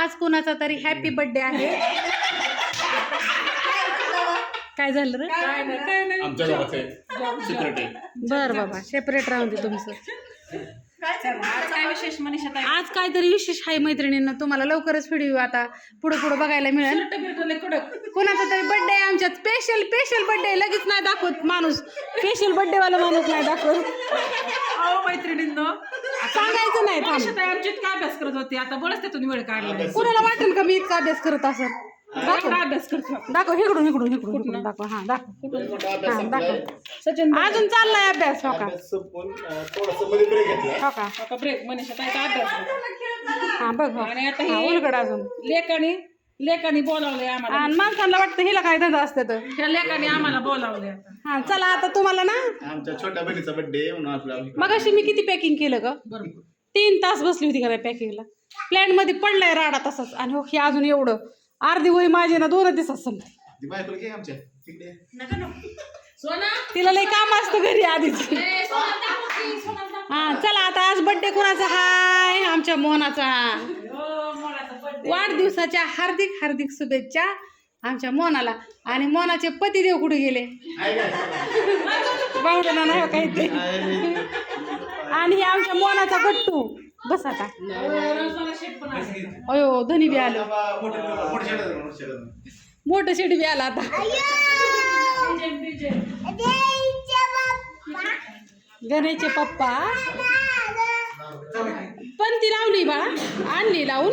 आज कुणाचा तरी हॅपी बर्थडे आहे. काय झालं रे? बर बाबा सेपरेट राहून दे तुमचं? आज काय विशेष मनीषा ताई? आज काहीतरी विशेष आहे मैत्रिणींना तुम्हाला लवकरच व्हिडिओ आता पुढे पुढे बघायला मिळेल. कोणाचा तरी बर्थडे आहे आमच्यात. स्पेशल स्पेशल बर्थडे लगेच नाही दाखवत माणूस. स्पेशल बर्थडे वाला माणूस नाही दाखवत. अहो मैत्रिणींनो सांगायचं नाही थांब. मनीषा ताई आमची इतका अभ्यास करत होती? आता बरंच त्यातून वेळ काढला. कुणाला वाटेल का मी इतका अभ्यास करत असं दाखव. एवढा अभ्यास करतो आपण. दाखव इकडून इकडून इकडून इकडून दाखव. हा दाखव. हा दाखव. सचिन अजून चाललाय अभ्यास हो का? थोडसमध्ये ब्रेक घेतला. हो का? आता ब्रेक मनीषा ताईचा अभ्यास. हा बघ हो. आणि आता हा, ही उलगड अजून. लेखानी लेखानी बोलावलंय आम्हाला. आणि माणसांना वाटतं हिला काय धंदा असते तर. त्या लेखानी आम्हाला बोलावलंय आता. हा चला आता तुम्हाला ना. आमच्या छोट्या बहिणीचा बर्थडे म्हणून आपला मग अशी मी किती पॅकिंग केलं ग? बरोबर तीन तास बसली होती का नाही पॅकिंगला प्लॅनमध्ये पडलाय राडा तसाच. आणि हो हे अजून एवढं. अर्धी वही माझी ना दोन दिवसात संपली ती बायकोला घे आमच्या. तिकडे. सोना? तिला लई काम असतं घरी आधीच. ए, सोनाला दाखव की, सोनाला दाखव. हा चला आता आज बर्थडे कोणाचा? हाय आमच्या मोहनाचा. हो. वाढदिवसाच्या हार्दिक हार्दिक शुभेच्छा आमच्या मोनाला. आणि मोनाचे पतिदेव कुठे गेले? बाहुड्याला नाही हो काही ते आणि हे आमच्या मोनाचा गट्टू. बस आता. अयो धनी बी आलं. मोठं शेड बी आला आता. गणेशचे पप्पा. पण ती लावली बाळा. आणली लावून.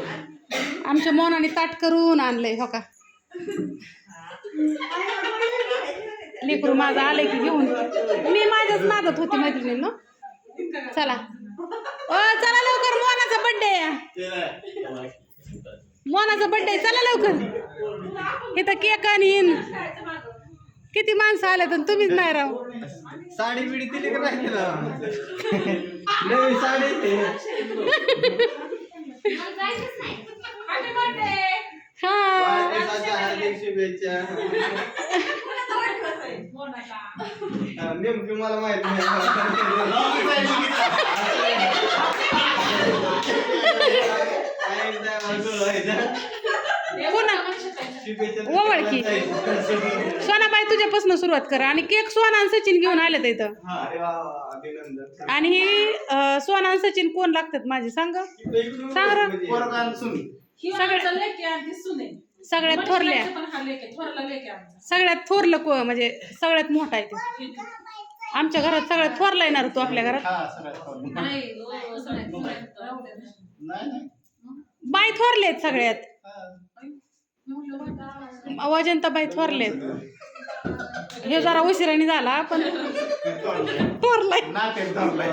आमच्या मोनाने ताट करून आणलंय हो का? लेकरू माझं आलंय की घेऊन. मी माझ्याच नादत होती मैत्रिणींनो. चला. ओ चला लवकर मोनाचा बर्थडे ते नाही. मोनाचा बर्थडे चला लवकर. इथं केक आणि इन. किती माणसं आले तर तुम्हीच नाही राव. साडी बिडी दिली का नाही साडी नेमकी मला माहीत. सोनाबाई तुझ्यापासून सुरुवात कर. आणि केक सोना सचिन घेऊन आले तर इथं. हा, अरे वा वा, अभिनंदन. आणि सोना सचिन कोण लागतात माझे? सांग. सांग. रं. पोरगा आणि सून. आमचा लेक आहे आणि ती सून आहे. सगळ्यात मनीषा थोरल्या ताईचा पण हा लेक आहे. थोरला लेक आहे आमचा. सगळ्यात थोरलं को म्हणजे सगळ्यात मोठा आहे ते आमच्या घरात सगळ्यात थोरला येणार तू आपल्या घरात हा, सगळ्यात आवडलं. नाही, हो, सगळ्यात थोरला. राहू दे. नाही नाही बाई थोरले आहेत सगळ्यात हा. म्हटलं बघा. वजंताबाई थोरले आहेत हे जरा उशिराने झाला पण थोरलाय नाते धरलाय.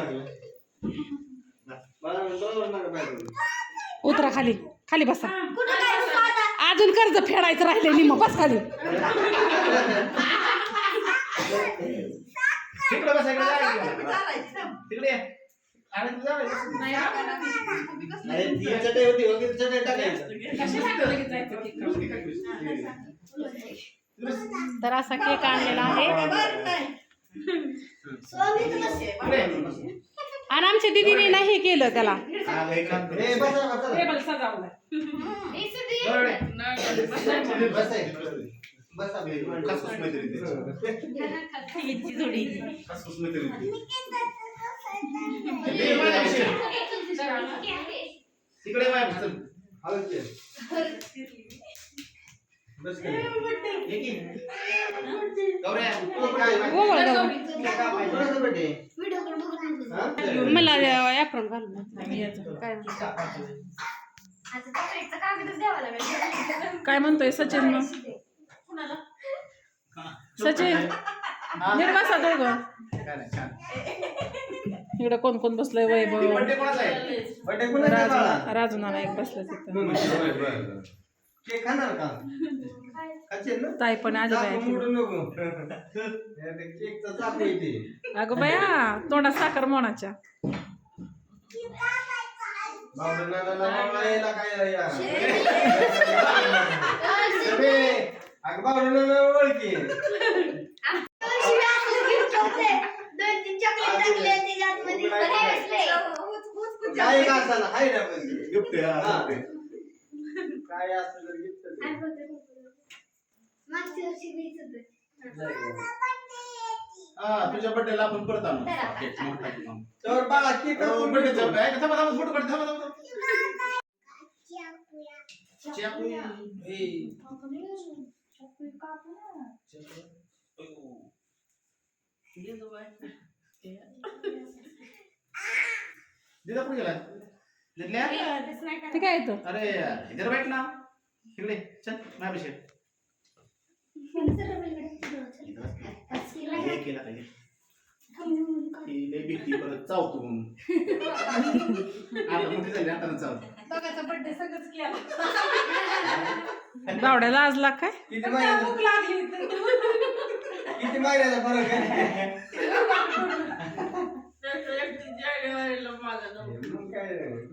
मला बरोबर नका पाहिजे. उतरा खाली खाली बसा. अजून कर्ज फेडायचं राहिले निम बस खाली. तिकडे बसा, कापून? तर असा केक आणलेला आहे. आणि आमच्या दिदीने नाही केलं त्याला. हा. टेबल तिकडे चल. बस. गौऱ्या. मला ॲप्रॉन घालून काय काय म्हणतोय सचिन मग? सचिन हा? नीट बसा दोघं. इकडं कोण कोण बसलंय? वैभव. राजू. नाना एक बसलं तिथं. खाणार का ना? ताई पण आली चाकू बाई मोडू नको. अरे, केकचा चाकू आहे ते. अगं बया तोंडात साखर मोनाच्या काय या? सगळे, अगं बावडं नाना ओळखी. काय प्रत्येक असायला हाय ना पण गिफ्ट आहे, gift आहे. काय असलं तर gift दे. मागच्या वर्षी मीच होते. हा, तुझ्या बर्थडेला आपण परत आणू. तर केक हो, कापून birthday घेतो. चा- ऐक, थांबा, थांबा, photo काढ, थांबा, थांबा, थांबा. चाकू. ए, चाकू. दिदा कुठे गेला दिदल्या? ते काय येतं अरे इधर बैठ ना इकडे चल माझ्यापाशी हे केला पाहिजे लय भीती परत चावतो म्हणून आता मोठी झाली आता ना चावतो दोघांचा बर्थडे सगळंच केला बावड्या लाजला काय किती महिन्याचा भूक लागली किती महिन्याचा फरक आहे मग काय नाही.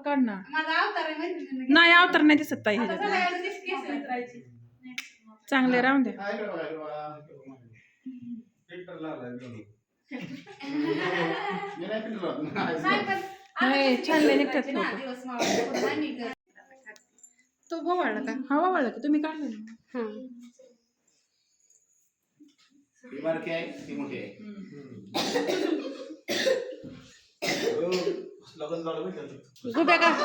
काढ ना माझा अवतार आहे माहिती? नाही अवतार नाही दिसत ताई ह्याच्यात दिसते. चांगले राहून दे. निघतात. तो का? हा वळला का? तुम्ही काढलं हा. ही हो? गुब्या का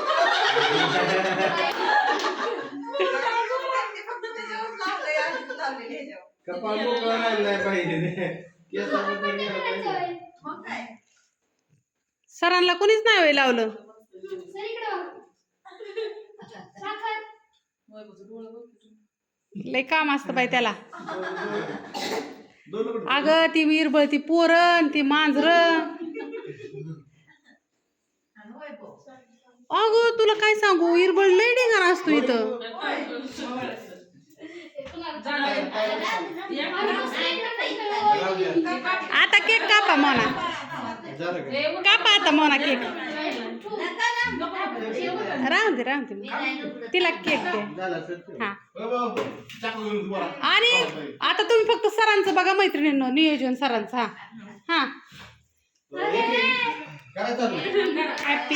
ते फक्त त्याच्यावरच लावलंय, आधीच लावलेलं ह्याच्यावर. कपाळ मोकळं राहिलं पाहिजे? सरांना कोणीच नाही होय लावलं सर इकडं बघ. साखर. लय काम असतं बाई त्याला अगं ती विरबळ ती पोरण ती मांजर. अगं तुला काय सांगू विरबळ लय ढिंगाणा असतो इथं. आता केक कापा मोना? कापा आता मोना केक. राहून दे राहून दे. तिला केक दे. हा. आणि आता तुम्ही फक्त सरांचं बघा मैत्रिणींनो नियोजन सरांचं हा. हा. काय चालू हॅपी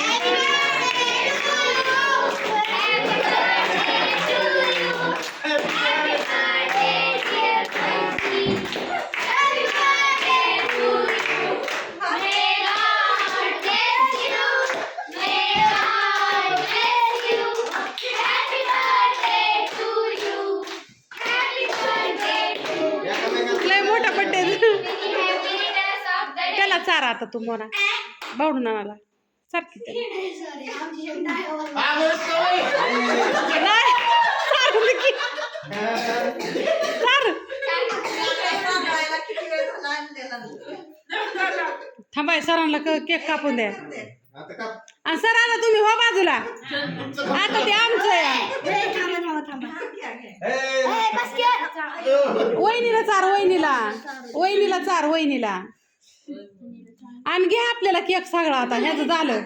चार सांगायला किती वेळ झाला आणलेला नाही. थांबाय सरांना क- केक कापून द्या. आता आणि सरांना तुम्ही हो बाजूला. आता ते आमचं वहिनीला चार वहिनीला. वहिनीला चार वहिनीला. आणि घ्या आपल्याला केक सगळा आता ह्याचं झालं.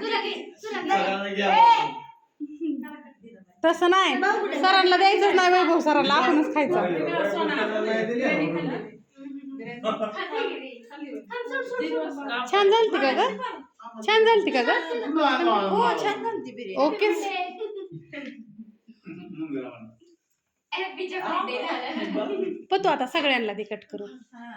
तसं नाही. सरांना द्यायचंच नाही वैभव सरांना आपणच खायचं. छान झालती का ग? छान झालती का ग? हो छान झालती ओके. पतो आता सगळ्यांना तिकट करू हा.